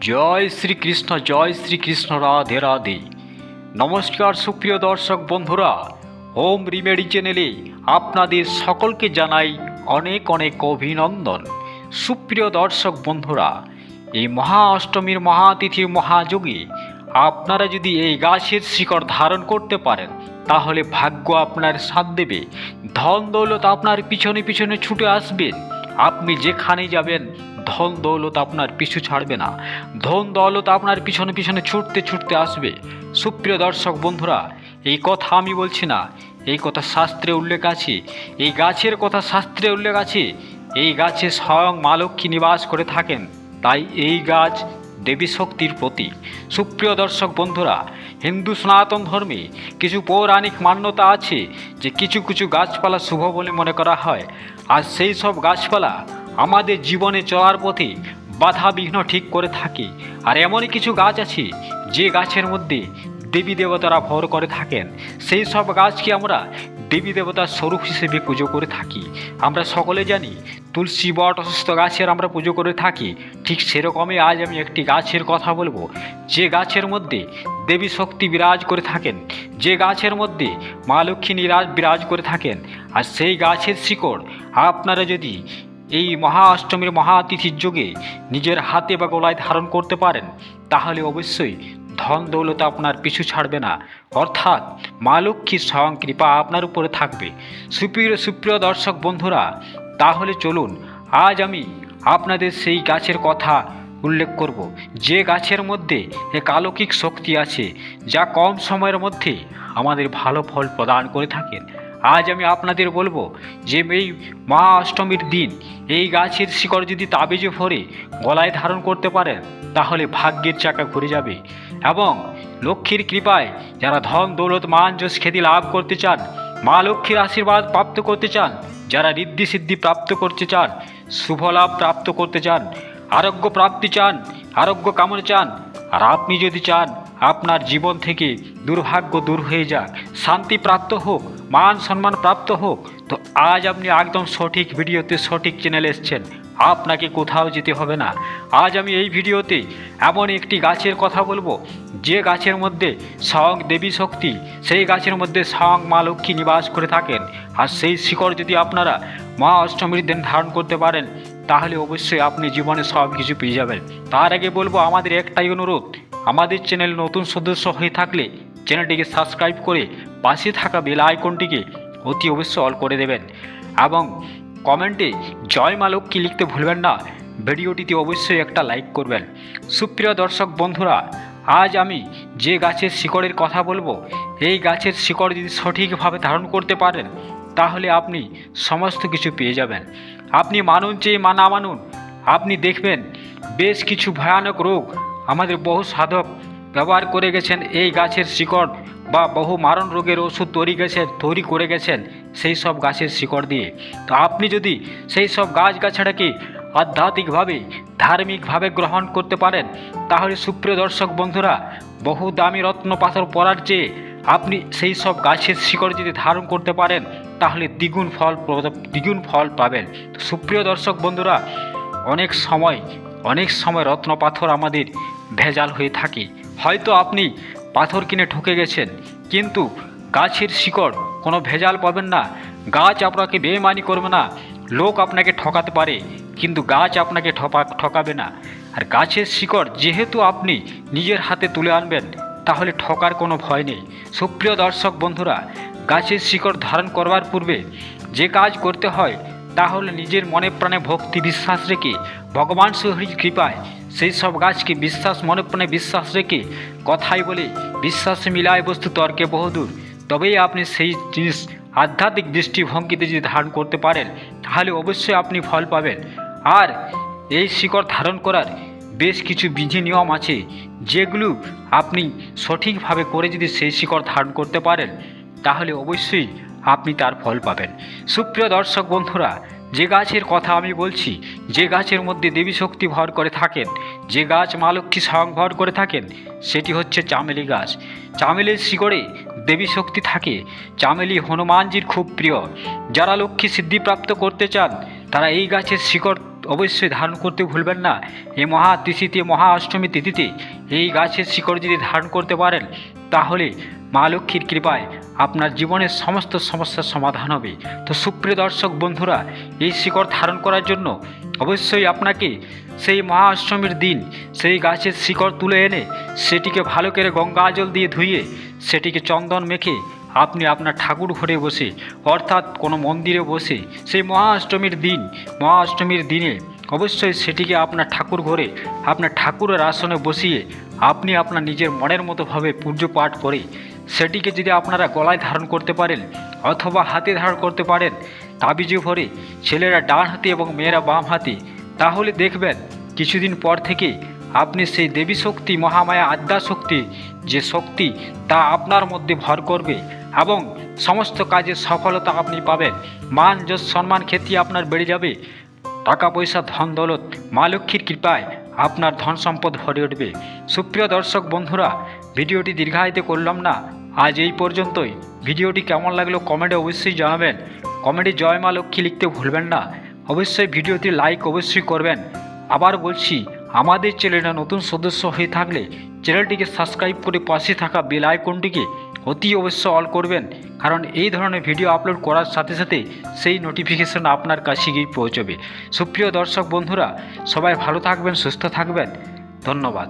জয় শ্রীকৃষ্ণ জয় শ্রীকৃষ্ণ, রাধে রাধে। নমস্কার সুপ্রিয় দর্শক বন্ধুরা, হোম রিমেডি চ্যানেলে আপনাদের সকলকে জানাই অনেক অনেক অভিনন্দন। সুপ্রিয় দর্শক বন্ধুরা, এই মহা অষ্টমীর মহাতিথির মহাযোগে আপনারা যদি এই গাছের শিকড় ধারণ করতে পারেন, তাহলে ভাগ্য আপনার সাথ দেবে। ধন দৌলত আপনার পিছনে পিছনে ছুটে আসবেন। আপনি যেখানে যাবেন ধন দৌলত আপনার পিছু ছাড়বে না। ধন দৌলত আপনার পিছনে পিছনে ছুটতে ছুটতে আসবে। সুপ্রিয় দর্শক বন্ধুরা, এই কথা আমি বলছি না। এই কথা শাস্ত্রে উল্লেখ আছে। এই গাছের কথা শাস্ত্রে উল্লেখ আছে। এই গাছে স্বয়ং মা লক্ষ্মী নিবাস করে থাকেন। তাই এই গাছ দেবী শক্তির প্রতীক। সুপ্রিয় দর্শক বন্ধুরা, হিন্দু সনাতন ধর্মে কিছু পৌরাণিক মান্যতা আছে যে কিছু কিছু গাছপালা শুভ বলে মনে করা হয়। আর সেই সব গাছপালা আমাদের জীবনে চলার পথে বাধা বিঘ্ন ঠিক করে থাকে। আর এমনই কিছু গাছ আছে, যে গাছের মধ্যে দেবী দেবতারা ভর করে থাকেন। সেই সব গাছকে আমরা দেবী দেবতার স্বরূপ হিসেবে পুজো করে থাকি। আমরা সকলে জানি, তুলসী বট অসুস্থ গাছের আমরা পুজো করে থাকি। ঠিক সেরকমই আজ আমি একটি গাছের কথা বলব। যে গাছের মধ্যে দেবী শক্তি বিরাজ করে থাকেন, যে গাছের মধ্যে মা লক্ষ্মী নিরাজ বিরাজ করে থাকেন, আর সেই গাছের শিকড় আপনারা যদি এই মহা অষ্টমীর মহাতিথির যোগে নিজের হাতে বা গলায় ধারণ করতে পারেন, তাহলে অবশ্যই ধন দৌলত আপনার পিছু ছাড়বে না। অর্থাৎ মা লক্ষ্মীর স্বয়ং কৃপা আপনার উপরে থাকবে। সুপ্রিয় সুপ্রিয় দর্শক বন্ধুরা, তাহলে চলুন আজ আমি আপনাদের সেই গাছের কথা উল্লেখ করব। যে গাছের মধ্যে এক অলৌকিক শক্তি আছে, যা কম সময়ের মধ্যে আমাদের ভালো ফল প্রদান করে থাকেন। আজ আমি আপনাদের বলব যে এই মা অষ্টমীর দিন, এই গাছের শিকড় যদি তাবেজে ভরে গলায় ধারণ করতে পারেন তাহলে ভাগ্যের চাকা ঘুরে যাবে। এবং লক্ষ্মীর কৃপায় যারা ধন, দৌলত, মান, যশ, খ্যাতি লাভ করতে চান, মা লক্ষ্মীর আশীর্বাদ প্রাপ্ত করতে চান, যারা ঋদ্ধি সিদ্ধি প্রাপ্ত করতে চান, শুভ লাভ প্রাপ্ত করতে চান, আরোগ্য প্রাপ্তি চান, আরোগ্য কামনা চান, আর আপনি যদি চান আপনার জীবন থেকে দুর্ভাগ্য দূর হয়ে যাক। শান্তি প্রাপ্ত হোক, মান সম্মান প্রাপ্ত হোক, তো আজ আপনি একদম সঠিক ভিডিওতে সঠিক চ্যানেলে এসছেন। আপনাকে কোথাও যেতে হবে না। আজ আমি এই ভিডিওতে এমন একটি গাছের কথা বলব, যে গাছের মধ্যে স্বয়ং দেবী শক্তি, সেই গাছের মধ্যে স্বয়ং মা লক্ষ্মী নিবাস করে থাকেন। আর সেই শিকড় যদি আপনারা মা অষ্টমীর দিন ধারণ করতে পারেন, তাহলে অবশ্যই আপনি জীবনে সব কিছু পেয়ে যাবেন। তার আগে বলব, আমাদের একটাই অনুরোধ আমাদের চ্যানেল নতুন সদস্য হয়ে থাকলে চ্যানেলটিকে সাবস্ক্রাইব করে পাশে থাকা বেল আইকনটিকে অতি অবশ্যই অল করে দেবেন। এবং কমেন্টে জয় মা লক্ষ্মী লিখতে ভুলবেন না। ভিডিওটিতে অবশ্যই একটা লাইক করবেন। সুপ্রিয় দর্শক বন্ধুরা, আজ আমি যে গাছের শিকড়ের কথা বলব, এই গাছের শিকড় যদি সঠিকভাবে ধারণ করতে পারেন, তাহলে আপনি সমস্ত কিছু পেয়ে যাবেন। আপনি মানুন চেয়ে মানা মানুন, আপনি দেখবেন বেশ কিছু ভয়ানক রোগ আমাদের বহু সাধক ব্যবহার করে গেছেন, এই গাছের শিকড় বা বহু মারণ রোগের ওষুধ তৈরি গেছেন তৈরি করে গেছেন সেই সব গাছের শিকড় দিয়ে। তো আপনি যদি সেই সব গাছ গাছাটাকে আধ্যাত্মিকভাবে, ধার্মিকভাবে গ্রহণ করতে পারেন, তাহলে সুপ্রিয় দর্শক বন্ধুরা, বহু দামি রত্ন পাথর পড়ার চেয়ে আপনি সেই সব গাছের শিকড় যদি ধারণ করতে পারেন, তাহলে দ্বিগুণ ফল দ্বিগুণ ফল পাবেন। সুপ্রিয় দর্শক বন্ধুরা, অনেক সময় অনেক সময় রত্ন পাথর আমাদের ভেজাল হয়ে থাকে। হয়তো আপনি পাথর কিনে ঠকে গেছেন, কিন্তু গাছের শিকড় কোনো ভেজাল পাবেন না। গাছ আপনাকে বেমানি করবে না। লোক আপনাকে ঠকাতে পারে, কিন্তু গাছ আপনাকে ঠপা, ঠকাবে না। আর গাছের শিকড় যেহেতু আপনি নিজের হাতে তুলে আনবেন, তাহলে ঠকার কোনো ভয় নেই। সুপ্রিয় দর্শক বন্ধুরা, গাছের শিকড় ধারণ করবার পূর্বে যে কাজ করতে হয় তাহলে নিজের মনে প্রাণে ভক্তি বিশ্বাস রেখে ভগবান শ্রীহরির কৃপায় সেই সব গাছকে বিশ্বাস মনে প্রাণে বিশ্বাস রেখে কথাই বলে বিশ্বাসে মিলায় বস্তু তর্কে বহুদূর। তবেই আপনি সেই জিনিস আধ্যাত্মিক দৃষ্টিভঙ্গিতে যদি ধারণ করতে পারেন, তাহলে অবশ্যই আপনি ফল পাবেন। আর এই শিকড় ধারণ করার বেশ কিছু বিধি নিয়ম আছে, যেগুলো আপনি সঠিকভাবে করে যদি সেই শিকড় ধারণ করতে পারেন, তাহলে অবশ্যই আপনি তার ফল পাবেন। সুপ্রিয় দর্শক বন্ধুরা যে গাছের কথা আমি বলছি, যে গাছের মধ্যে দেবী শক্তি ভর করে থাকেন, যে গাছ মা লক্ষ্মী স্বয়ং ভর করে থাকেন, সেটি হচ্ছে চামেলি গাছ। চামেলির শিকড়ে দেবী শক্তি থাকে। চামেলি হনুমানজির খুব প্রিয়। যারা লক্ষ্মী সিদ্ধিপ্রাপ্ত করতে চান, তারা এই গাছের শিকড় অবশ্যই ধারণ করতে ভুলবেন না। এই মহা তিথিতে, মহা অষ্টমী তিথিতে এই গাছের শিকড় যদি ধারণ করতে পারেন, তাহলে মা লক্ষ্মীর কৃপায় আপনার জীবনের সমস্ত সমস্যার সমাধান হবে। তো সুপ্রিয় দর্শক বন্ধুরা, এই শিকড় ধারণ করার জন্য অবশ্যই আপনাকে সেই মহা অষ্টমীর দিন, সেই গাছের শিকড় তুলে এনে সেটিকে ভালো করে গঙ্গা জল দিয়ে ধুয়ে সেটিকে চন্দন মেখে আপনি আপনার ঠাকুর ঘরে বসে, অর্থাৎ কোনো মন্দিরে বসে সেই মহা অষ্টমীর দিন মহা অষ্টমীর দিনে অবশ্যই সেটিকে আপনার ঠাকুর ঘরে, আপনার ঠাকুরের আসনে বসিয়ে আপনি আপনার নিজের মনের মতোভাবে পূজ্য পাঠ করে সেটিকে যদি আপনারা গলায় ধারণ করতে পারেন অথবা হাতে ধারণ করতে পারেন তাবিজে ভরে ছেলেরা ডান হাতে এবং মেয়েরা বাম হাতে, তাহলে দেখবেন কিছুদিন পর থেকে আপনি সেই দেবী শক্তি, মহামায়া আদ্যা শক্তি, যে শক্তি তা আপনার মধ্যে ভর করবে এবং সমস্ত কাজে সফলতা আপনি পাবেন। মান, যশ, সম্মান, খ্যাতি আপনার বেড়ে যাবে। টাকা পয়সা ধন, দৌলত, মা লক্ষ্মীর কৃপায় আপনার ধন সম্পদ ভরে উঠবে। সুপ্রিয় দর্শক বন্ধুরা, ভিডিওটি দীর্ঘায়িত করলাম না। আজ এই পর্যন্তই। ভিডিওটি কেমন লাগল কমেন্টে অবশ্যই জানাবেন। কমেন্টে জয় মা লক্ষ্মী লিখতে ভুলবেন না। অবশ্যই ভিডিওটি লাইক অবশ্যই করবেন। আবার বলছি, আমাদের চ্যানেলটা নতুন সদস্য হয়ে থাকলে চ্যানেলটিকে সাবস্ক্রাইব করে পাশে থাকা বেল আইকনটিকে অতি অবশ্য অল করবেন। কারণ এই ধরনের ভিডিও আপলোড করার সাথে সাথে সেই নোটিফিকেশন আপনার কাছে গিয়ে পৌঁছবে। সুপ্রিয় দর্শক বন্ধুরা, সবাই ভালো থাকবেন, সুস্থ থাকবেন। ধন্যবাদ।